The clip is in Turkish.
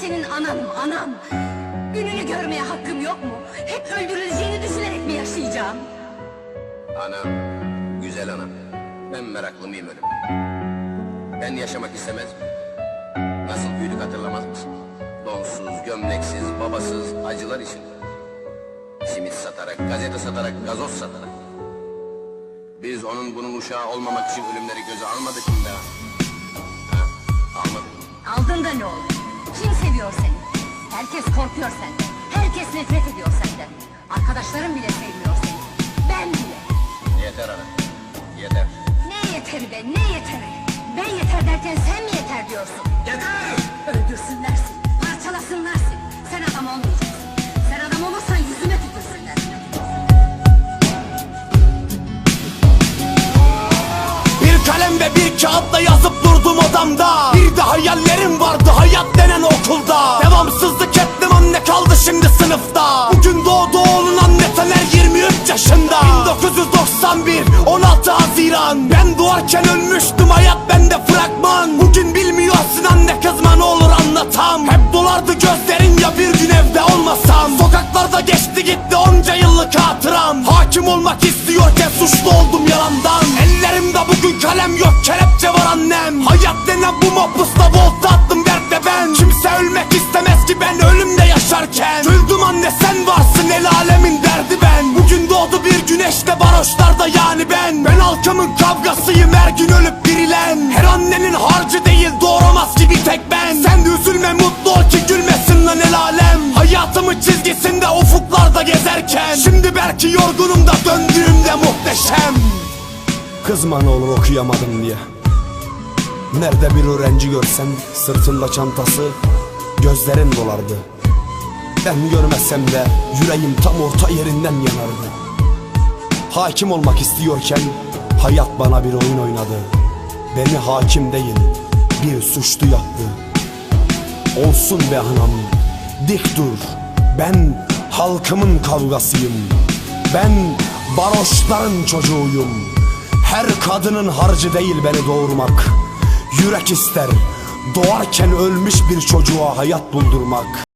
senin ananım anam. Gününü görmeye hakkım yok mu? Hep öldürüleceğini düşünerek mi yaşayacağım? Anam, güzel anam. Ben meraklı mıyım ölüm? Ben yaşamak istemez miyim? Nasıl büyüdük hatırlamaz mısın? Donsuz, gömleksiz, babasız, acılar içinde. Simit satarak, gazete satarak, gazoz satarak. Biz onun bunun uşağı olmamak için ölümleri göze almadık mı be? Ha? Almadık. Aldın da ne oldu? Seviyor seni? Herkes korkuyor senden. Herkes nefret ediyor senden. Arkadaşların bile sevmiyor seni. Ben bile. Yeter ana, yeter. Ne yeteri be ne yeteri? Ben yeter derken sen mi yeter diyorsun? Yeter! Öldürsünler seni, parçalasınlar seni. Sen adam olmayacaksın. Sen adam olursan yüzüme tükürsünler. Bir kalem ve bir kağıtla yazıp durdum odamda Bir de hayallerim vardı hayat denen okulda. Devamsızlık ettim anne kaldı şimdi sınıfta. Bugün doğdu oğlun anne Taner 23 yaşında. 1991 16 Haziran. Ben doğarken ölmüştüm hayat bende fragman. Bugün bilmiyorsun anne kızma ne olur anlatam. Hep dolardı gözlerin ya bir gün evde olmasam. Sokaklarda geçti gitti onca yıllık hatıram. Hakim olmak istiyorken suçlu oldum yalandan. Ellerimde bugün kalem yok kelepçe var annem. Hayat denen bu mapusta volta güneşte baroşlarda yani ben. Ben halkımın kavgasıyım her gün ölüp dirilen Her annenin harcı değil doğuramaz ki bir tek ben. Sen üzülme mutlu ol ki gülmesin lan el alem. Hayatımın çizgisinde ufuklarda gezerken. Şimdi belki yorgunum da döndüğümde muhteşem. Kızma ne olur okuyamadım diye. Nerede bir öğrenci görsen sırtında çantası Gözlerin dolardı. Ben görmesem de yüreğim tam orta yerinden yanardı Hakim olmak istiyorken hayat bana bir oyun oynadı. Beni hakim değil bir suçlu yaptı. Olsun be anam dik dur. Ben halkımın kavgasıyım. Ben baroşların çocuğuyum. Her kadının harcı değil beni doğurmak. Yürek ister Doğarken ölmüş bir çocuğa hayat buldurmak